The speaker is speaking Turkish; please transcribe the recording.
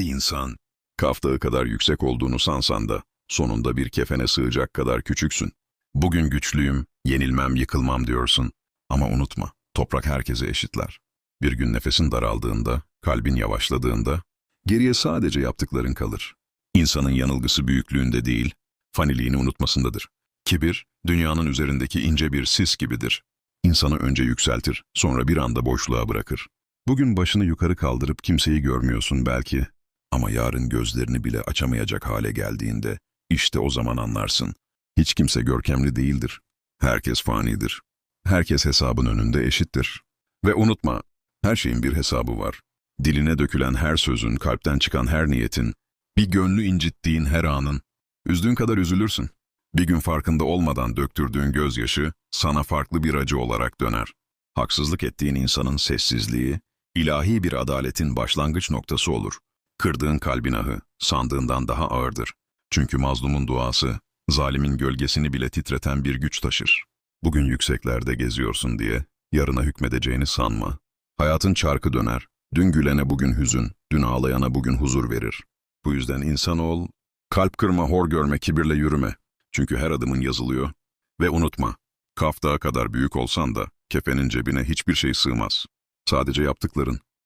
İnsan! Kaf Dağı kadar yüksek olduğunu sansan da sonunda bir kefene sığacak kadar küçüksün. Bugün güçlüyüm, yenilmem, yıkılmam diyorsun. Ama unutma, toprak herkese eşitler. Bir gün nefesin daraldığında, kalbin yavaşladığında, geriye sadece yaptıkların kalır. İnsanın yanılgısı büyüklüğünde değil, faniliğini unutmasındadır. Kibir, dünyanın üzerindeki ince bir sis gibidir. İnsanı önce yükseltir, sonra bir anda boşluğa bırakır. Bugün başını yukarı kaldırıp kimseyi görmüyorsun belki. Ama yarın gözlerini bile açamayacak hale geldiğinde, işte o zaman anlarsın. Hiç kimse görkemli değildir. Herkes fanidir. Herkes hesabın önünde eşittir. Ve unutma, her şeyin bir hesabı var. Diline dökülen her sözün, kalpten çıkan her niyetin, bir gönlü incittiğin her anın, üzdüğün kadar üzülürsün. Bir gün farkında olmadan döktürdüğün gözyaşı sana farklı bir acı olarak döner. Haksızlık ettiğin insanın sessizliği, ilahi bir adaletin başlangıç noktası olur. Kırdığın kalbin ahı sandığından daha ağırdır. Çünkü mazlumun duası, zalimin gölgesini bile titreten bir güç taşır. Bugün yükseklerde geziyorsun diye yarına hükmedeceğini sanma. Hayatın çarkı döner. Dün gülene bugün hüzün, dün ağlayana bugün huzur verir. Bu yüzden insan ol, kalp kırma, hor görme, kibirle yürüme. Çünkü her adımın yazılıyor. Ve unutma, Kaf Dağı kadar büyük olsan da kefenin cebine hiçbir şey sığmaz. Sadece yaptıkların.